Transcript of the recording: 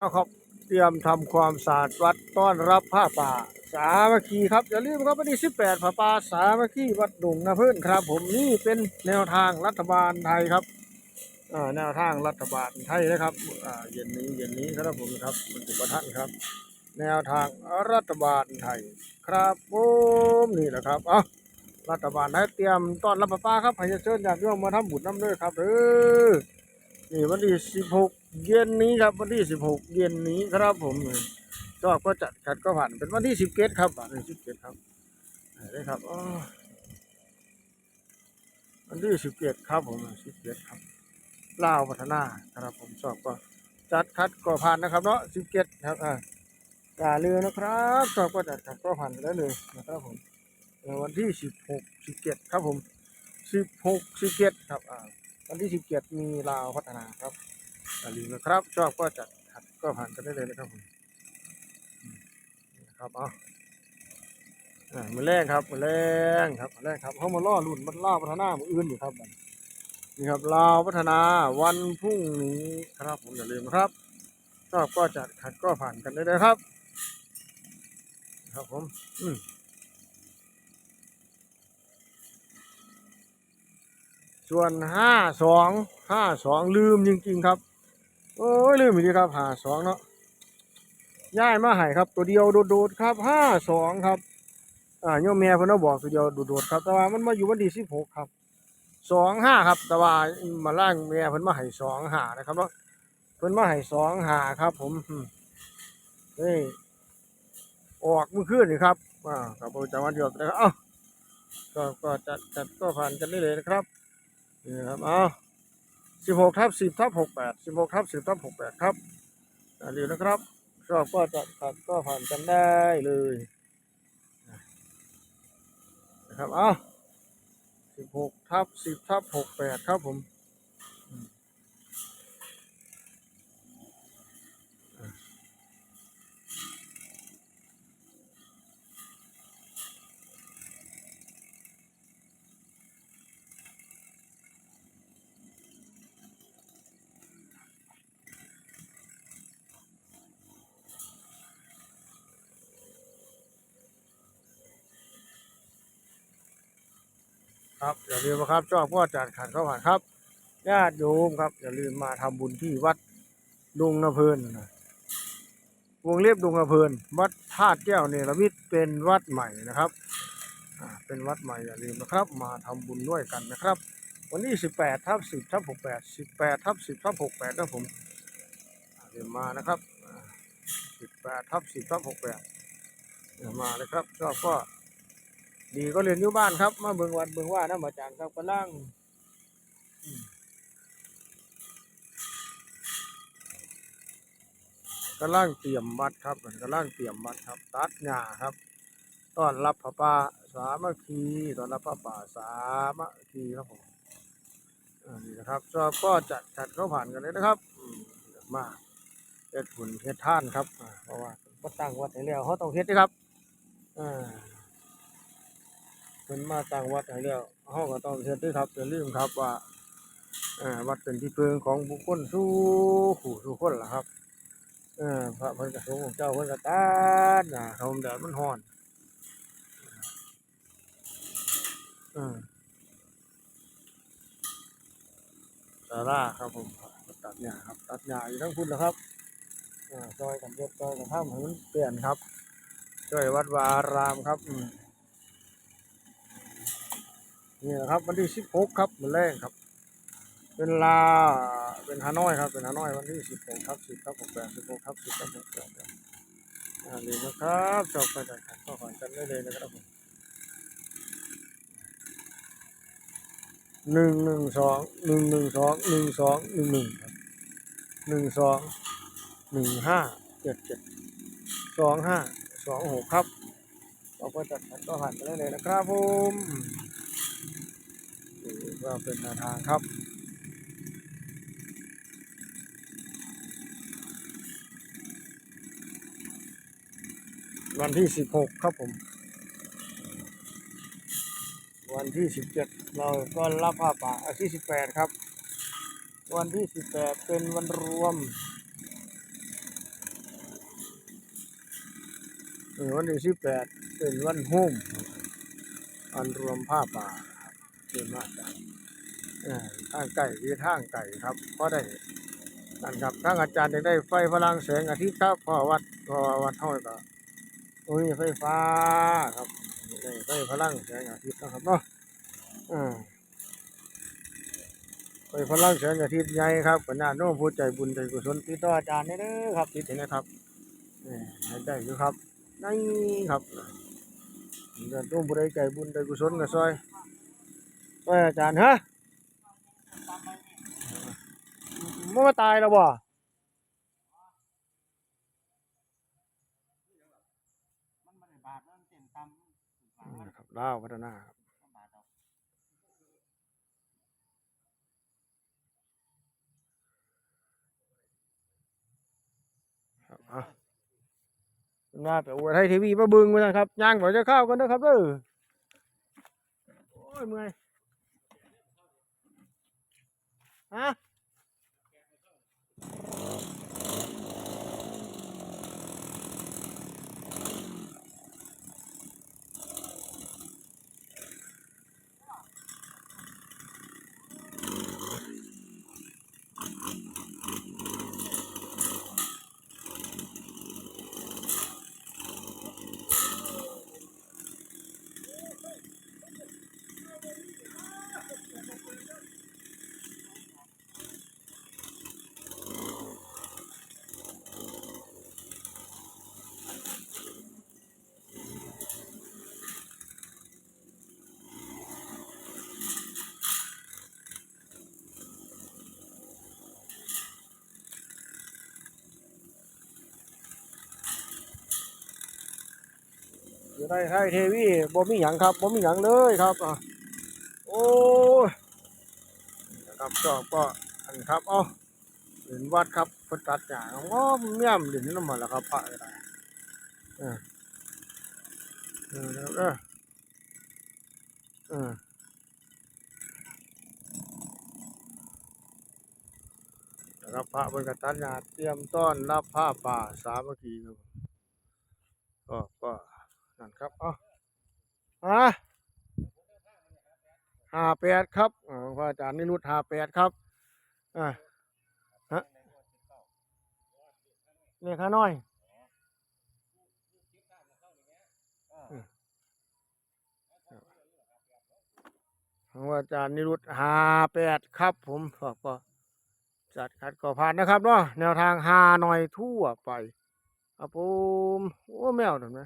เอาครับเตรียมทำความสะอาดวัดต้อนรับผ้าป่า สามัคคีครับอย่าลืมครับวันที่18ผ้าป่าสามัคคีวัดดุงนาเพื่อนครับ ผมนี่เป็นแนวทางรัฐบาลไทยครับแนวทางรัฐบาลไทยนะครับเย็นนี้เย็นนี้ครับผมครับมันจุประทันครับ แนวทางรัฐบาลไทยครับผมนี่แหละครับอ้ารัฐบาลไทยเตรียมต้อนรับผ้าป่าครับให้เชิญญาติโยมมาทำบุญน้ำเด้อครับเออนี่วันที่สิบหกเย็นนี้ครับวันที่สิบหกเย็นนี้ครับผมชอบก็จัดขัดก็ผ่านเป็นวันที่สิบเกตครับวันที่สิบเกตครับได้ครับวันที่สิบเกตครับผมสิบเกตครับลาวพัฒนาครับผมชอบก็จัดคัดก็ผ่านนะครับเนาะสิบเกตครับอ่าอย่าลืมนะครับชอบก็จัดขัดก็ผ่านไปได้เลยนะครับผมวันที่สิบหกสิบเกตครับผมสิบหกสิบเกตครับอ่าวันที่สิบเจ็ดมีลาวพัฒนาครับ อย่าลืมนะครับ ชอบก็จัดขัดก็ผ่านกันได้เลยนะครับผมนี่ครับเอาอ่ามือแรกครับมือแรกครับมือแรกครับเขามาล่อรุ่นมันลาพัฒนามืออื่นอยู่ครับบัดนี่ครับลาวพัฒนาวันพรุ่งนี้ครับผมอย่าลืมนะครับชอบก็จัดขัดก็ผ่านกันได้เลยครับ ครับผม อืมส่วนห้าสองห้าสองลืมจริงๆครับ โอ้ยลืมอีกทีครับห้าสองเนาะย้ายมาให้ครับ ตัวเดียวโดดๆครับห้าสองครับอ่าโยมแม่เพิ่นเอาบอกตัวเดียวโดดๆครับ แต่ว่ามันมาอยู่วันที่สิบหกครับสองห้าครับ แต่ว่ามาล่างแม่เพิ่นมาให้สองห้านะครับเนาะเพิ่นมาให้สองห้าครับ ผมนี่ออกเมื่อคืนนี่ครับอ่ากับประจำวันเดียวกันนะครับเอ้าก็ก็จัดจัดก็ผ่านกันได้เลยนะครับนี่ครับเอา สิบหกทับสิบทับหกแปดสิบหกทับสิบทับหกแปดครับอย่าลืมนะครับชอบก็จะตัดก็ผ่านกันได้เลยนะครับ เอาสิบหกทับสิบทับหกแปดครับผม ครับอย่าลืมนะครับชอบก็จัดขันเข้าผ่านครับญาติโยมครับ อย่าลืมมาทำบุญที่วัดดุงนาเพลินนะวงเล็บดุงนาเพลิน วัดธาตุแก้วเนรมิตเป็นวัดใหม่นะครับเป็นวัดใหม่อย่าลืมนะครับ มาทำบุญด้วยกันนะครับ วันที่สิบแปดทับสิบทับหกแปดสิบแปดทับสิบทับหกแปดนะผมอย่าลืมมานะครับสิบแปดทับสิบทับหกแปดอย่ามาเลยครับชอบก็ ดีก็เรียนอยู่บ้านครับ มาเบิ่งวัดเบิ่งว่านะมาจางครับกำลังอืมกำลังเตรียมวัดครับกำลังเตรียมวัดครับ ตัดหญ้าครับต้อนรับพระป่าสามัคคีต้อนรับพระป่าสามัคคีครับผมนี่นะครับชอบก็จัดจัดเข้าผ่านกันเลยนะครับมมาเฮ็ดหุ่นเฮ็ดท่านครับเพราะว่าก็ตั้งวัดให้แล้วเขาต้องเฮ็ดนะครับอ่า เป็นมาตั้งวัดให้แล้วเขาก็ต้องเฮ็ดด้วยครับอย่าลืมครับว่าอ่าวัดเป็นที่พึ่งของบุคคลสู้ผู้สู้คนล่ะครับเออพระเพิ่นกระสงฆ์ของเจ้าเพิ่นกระตาดนะเขาแดดมันร้อนอืมซาร่าครับผมตัดหญ้าครับตัดหญ้าอยู่ทั้งพุ่นะครับอ่าซอยกันเย็บซอยกันทำให้มันเปลี่ยนครับช่วยวัดวาอารามครับอืม นี่แหละครับ วันที่สิบหกครับมือแรกครับ เป็นลาเป็นฮานอยครับ เป็นฮานอยวันที่สิบหกครับสิบครับหกแปดสิบหกครับสิบครับหกแปดอ่าดีนะครับจบไปจากกันก็ผ่านกันได้เลยนะครับผมหนึ่งหนึ่งสองหนึ่งหนึ่งสองหนึ่งสองหนึ่งหนึ่งครับหนึ่งสองหนึ่งห้าเจ็ดเจ็ดสองห้าสองหกครับเราก็จัดกันก็ผ่านไปได้เลยนะครับผม นี่ก็เป็นแนวทางครับวันที่สิบหกครับผม วันที่สิบเจ็ดเราก็รับผ้าป่าอาที่สิบแปดครับ วันที่สิบแปดเป็นวันรวมเออวันที่สิบแปดเป็นวันโฮมอันรวมผ้าป่า ครับเป็นมาจากเอ่อทางไก่หรือทางไก่ครับก็ได้นั่นครับทางอาจารย์ยังได้ไฟพลังแสงอาทิตย์ครับเพอวัดเพอวัดเท่าก็โอ้ยไฟฟ้าครับได้ไฟพลังแสงอาทิตย์นะครับเนาะอ่าไฟพลังแสงอาทิตย์ใหญ่ครับขนาดโน้มผู้ใจบุญใจกุศลติดต่ออาจารย์ได้เด้อครับติดเห็นนะครับเออให้ได้อยู่ครับนี่ครับเดินต้มบุรีใจบุญใจกุศลกับซอย ซอยอาจารย์ฮะมันมาตายแล้วบ่มันไม่ได้บาดมันเต็มตำหลังนี่มันนะครับลาวพัฒนาครับบาดเอาครับอะมาไปอวดให้ทีวีมาเบึงมานะครับย่างก่อนจะเข้ากันนะครับเด้อโอ้ยเมื่อย ฮ อยู่ได้ให้ทีวีบ่มีหยังครับบ่มีหยังเลยครับอะโอ้ยนะครับก็ก็อันครับเอาเห็นวัดครับพิ่นตัดหญ้าง้อมเมี่ยมดินน้ำมันแล้วครับพระก็ได้เออเออเออเออครับพระเพิ่นก็ตัดหญ้าเตรียมต้อนรับผ้าป่าสามัคคีครับก็ก็ นั่นครับเอ้าฮะห้าแปดครับอ่าพระอาจารย์นิรุตห้าแปดครับอ่าเลขาน้อยของอาจารย์นิรุตหาแปดครับ ผมก็ก็จัดคัดก็ผ่านนะครับเนาะแนวทางหาหน่อยทั่วไปครับผมโอ้แมวเห็นไหม